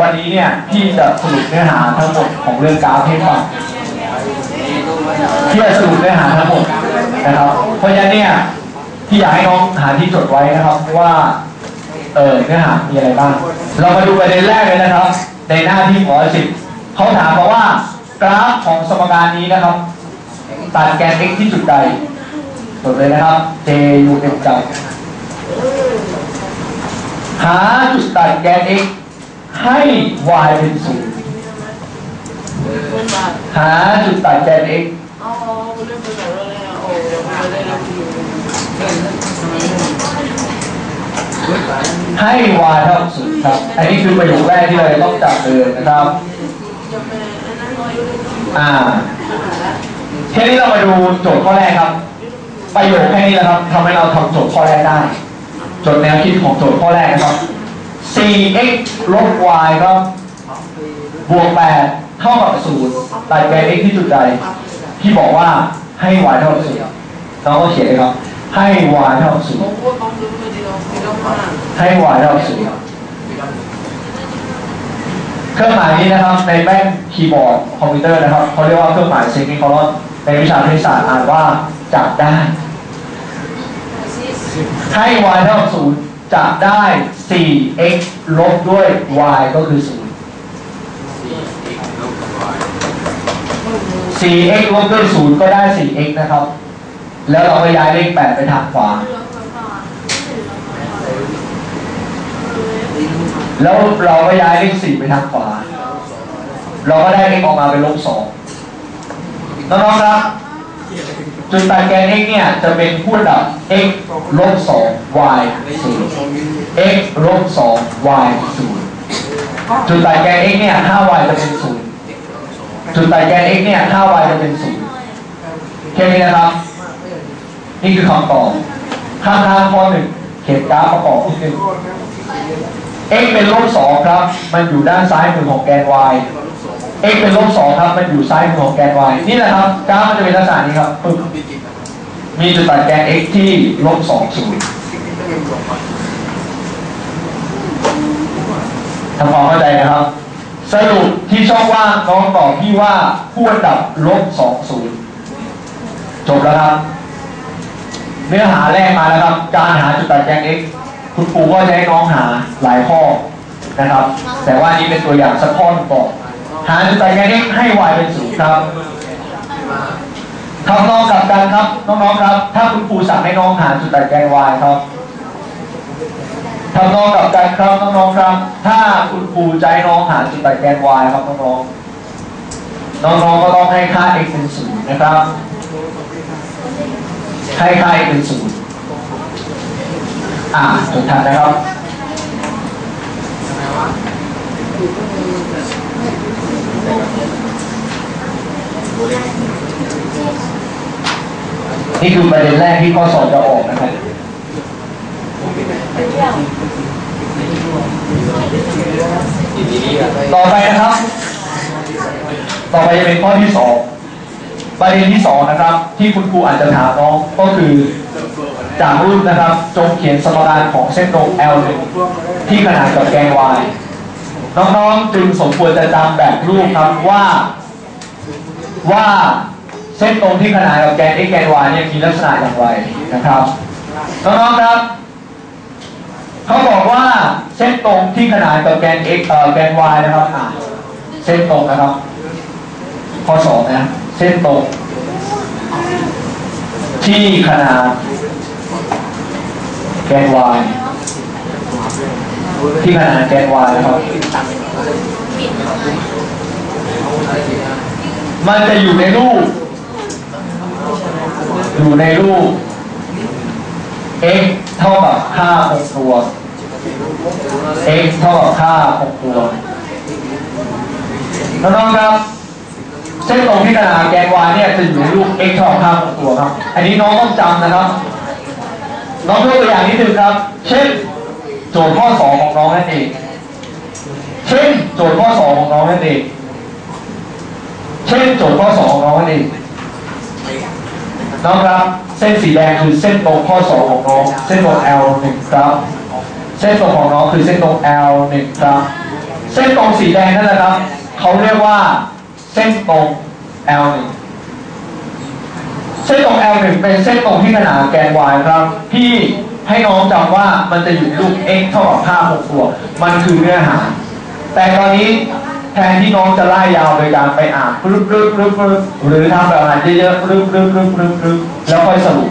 วันนี้เนี่ยพี่จะสรุปเนื้อหาทั้งหมดของเรื่องกราฟให้ฟังพี่จะสรุปเนื้อหาทั้งหมดนะครับ เพราะฉะนั้นเนี่ยพี่อยากให้น้องหาที่จดไว้นะครับว่าเออเนื้อหามีอะไรบ้าง เรามาดูประเด็นแรกเลยนะครับ ในหน้าที่ร้อสิบเขาถามมาว่ากราฟของสมการนี้นะครับตัดแกน x ที่จุดใดจดเลยนะครับ j u m จับหาจุดตัดแกน x ให้ y เป็นศูนย์หาจุดตัดแกน x ให้ y เท่ากับศูนย์ครับ อันนี้คือประโยคแรกที่เราจะต้องจับเลยนะครับ อ่าทีนี้เรามาดูโจทย์ข้อแรกครับ ประโยคแค่นี้แหละครับทำให้เราทำโจทย์ข้อแรกได้ โจทย์แนวคิดของโจทย์ข้อแรกนะครับ 4x ลบ y ครับ บวก 8 เท่ากับ0ตัดแกน x ที่จุดใด ที่บอกว่าให้ y เท่ากับ0น้องก็เขียนเลยครับ ให้ y เท่ากับ0ให้ y เท่ากับ0เครื่องหมายนี้นะครับ ในแป้นคีย์บอร์ดคอมพิวเตอร์นะครับเขาเรียกว่าเครื่องหมายเซมิโคลอนในวิชาคณิตศาสตร์อ่านว่าจับได้ ให้ y เท่ากับ0 จะได้ 4x ลบด้วย y ก็คือ 0 4x ลบด้วย 0 ก็ได้ 4x นะครับ แล้วเราก็ย้ายเลข 8 ไปทางขวา แล้วเราก็ย้ายเลข 4 ไปทางขวา เราก็ได้ x ออกมาเป็นลบ 2 น้องๆครับ จุดตัดแกน x เนี่ยจะเป็นคู่ระดับ x ลบ2 y 0 x ลบ2 y 0จุดตัดแกน x เนี่ย 5y จะเป็น 0 จุดตัดแกน x เนี่ย 5y จะเป็น 0 แค่นี้นะครับ นี่คือคำตอบข้างๆข้อหนึ่งเขียนกราฟประกอบนิดนึง x เป็นลบ2ครับ มันอยู่ด้านซ้ายมือของแกน y x เป็นลบ2ครับ มันอยู่ซ้ายมือของแกน y นี่แหละครับกราฟมันจะเป็นลักษณะนี้ครับปึ๊บมีจุดตัดแกน x ที่ลบ2 0ทำความเข้าใจนะครับ สรุปที่ช่องว่างน้องตอบพี่ว่าคู่อันดับลบ2 0จบแล้วครับ เนื้อหาแรกมาแล้วครับ การหาจุดตัดแกน x คุณครูก็จะให้น้องหาหลายข้อนะครับ แต่ว่านี่เป็นตัวอย่างสักข้อหนึ่งก่อน หาจุดตัดแกน x ให้ y เป็นศูนย์ครับทำนองกลับกันครับน้องๆครับ ถ้าคุณครูสั่งให้น้องหาจุดตัดแกน y ครับทำนองกลับกันครับน้องๆครับ ถ้าคุณครูใจน้องหาจุดตัดแกน y ครับน้องๆน้องๆก็ต้องให้ค่า x เป็นศูนย์นะครับให้ค่า x เป็นศูนย์อ่าสุดท้ายนะครับ นี่คือประเด็นแรกที่ข้อสอบจะออกนะครับต่อไปนะครับ ต่อไปจะเป็นข้อที่สองประเด็นที่สองนะครับ ที่คุณครูอาจจะถามน้องก็คือจากรูปนะครับ จงเขียนสมการของเส้นตรง L1 ที่ขนานกับแกน y น้องๆจึงสมควรจะจำแบบรูปครับว่าว่าเส้นตรงที่ขนานกับแกน x แกน y เนี่ยมีลักษณะอย่างไรนะครับน้องๆครับเขาบอกว่าเส้นตรงที่ขนานกับแกน x เอ่อแกน y นะครับอะเส้นตรงนะครับข้อสองนะเส้นตรงที่ขนานแกน y ที่ขนานแกน y นะครับ มันจะอยู่ในรูป อยู่ในรูป x เท่ากับค่าคงตัว x เท่ากับค่าคงตัวน้องๆครับเส้นตรงที่ขนานแกน y เนี่ยจะอยู่ในรูป x เท่ากับค่าคงตัวครับ อันนี้น้องต้องจำนะครับ น้องยกตัวอย่างนิดนึงครับ เช่น โจทย์ข้อสองของน้องนั่นเองเช่นโจทย์ข้อสองของน้องนั่นเองเช่นโจทย์ข้อสองของน้องนั่นเองน้องครับ เส้นสีแดงคือเส้นตรงข้อสองของน้อง เส้นตรง L หนึ่งครับ เส้นตรงของน้องคือเส้นตรง L หนึ่งครับ เส้นตรงสีแดงนั่นแหละครับเขาเรียกว่าเส้นตรง L1 เส้นตรง L1 เป็นเส้นตรงที่ขนานแกน y ครับที่ ให้น้องจำว่ามันจะอยู่ในรูป x เท่ากับ5 6ตัวมันคือเนื้อหา แต่ตอนนี้แทนที่น้องจะไล่ยาวโดยการไปอ่านรึ๊บรึ๊บรึ๊บรึบหรือทำแบบอ่านเยอะๆรึ๊บรึ๊บรึ๊บรึ๊บรึ๊บแล้วค่อยสรุป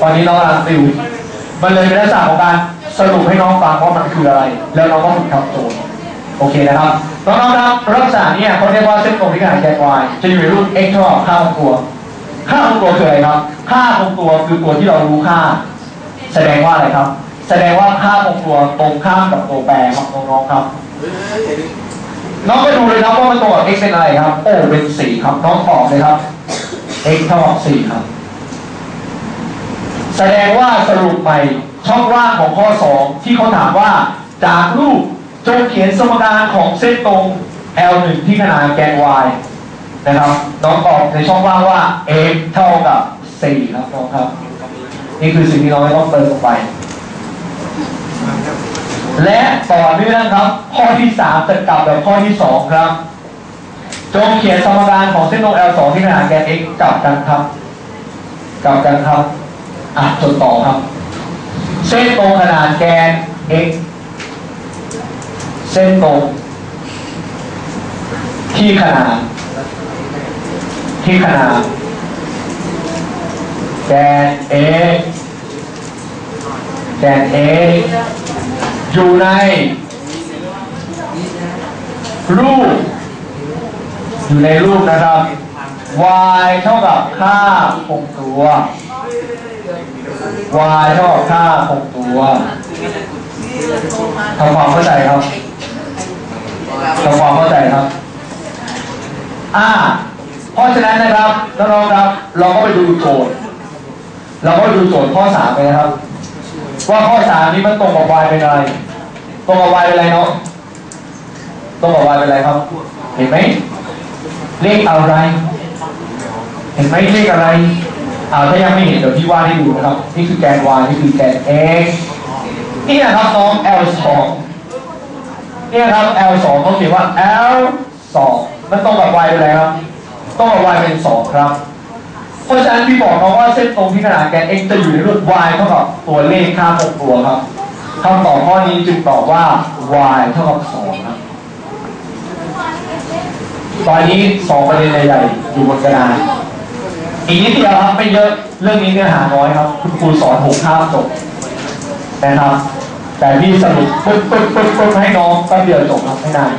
ตอนนี้น้องกำลังติวมันเลยเป็นลักษณะของการสรุปให้น้องฟังว่ามันคืออะไร แล้วน้องก็ฝึกทำโจทย์โอเคนะครับน้องๆครับลักษณะเนี้เขาเรียกว่าเส้นตรงที่ขนานแกน y จะอยู่ในรูป x เท่ากับค่าของตัว ค่าของตัวคืออะไรครับ ค่าของตัวคือตัวที่เรารู้ค่า แสดงว่าอะไรครับ แสดงว่าค่าของตัวตรงข้ามกับตัวแปรครับน้องๆครับน้องไปดูเลยครับว่ามันตรงกับ x เป็นอะไรครับ โอ้เป็นสี่ครับน้องตอบเลยครับ x เท่ากับสี่ครับ แสดงว่าสรุปใหม่ช่องว่างของข้อ2ที่เขาถามว่าจากรูปจงเขียนสมการของเส้นตรง L1 ที่ขนานแกน y นะครับ น้องตอบในช่องว่างว่า x เท่ากับ4ครับน้องครับ นี่คือสิ่งที่เราไม่ต้องเติมลงไป และต่อเนื่องครับ ข้อที่3จะกลับแบบข้อที่2ครับ จงเขียนสมการของเส้นตรง L2 ที่ขนานแกน x กลับกันครับ กลับกันครับ อะจดต่อครับ เส้นตรงขนาดแกน x เส้นตรง ที่ขนาดที่ขนาด แกน x แกน x อยู่ใน รูป อยู่ในรูปนะครับ y เท่ากับค่าคงตัว y เท่ากับค่าคงตัวทำความเข้าใจครับทำความเข้าใจครับ อ่า เพราะฉะนั้นนะครับน้องๆครับ เราก็ไปดูโจทย์ เราก็ดูโจทย์ข้อสามไปนะครับ ว่าข้อสามนี้มันตรงกับ y เป็นอะไร ตรงกับ y เป็นอะไรเนาะตรงกับ y เป็นอะไรครับ เห็นไหมเลขอะไร เห็นไหมเลขอะไรอ่าถ้ายังไม่เห็นเดี๋ยวพี่วาดให้ดูนะครับ นี่คือแกน y นี่คือแกน x นี่นะครับน้อง L 2นี่นะครับ L 2เขาเขียนว่า L 2มันตรงกับ y เป็นอะไรครับตรงกับ y เป็น 2 ครับ เพราะฉะนั้นพี่บอกน้องว่าเส้นตรงที่ขนาดแกน x จะอยู่ในรูป y เท่ากับตัวเลขค่าคงตัวครับคำตอบข้อนี้จึงตอบว่า y เท่ากับ2ครับตอนนี้สองประเด็นใหญ่ๆอยู่บนกระดานอีกนิดเดียวครับไม่เยอะเรื่องนี้เนื้อหาน้อยครับ คุณครูสอนหกข้ามจบนะครับ แต่พี่สรุปปึ๊บปึ๊บปึ๊บปึ๊บให้น้องแป๊บเดียวจบครับไม่นาน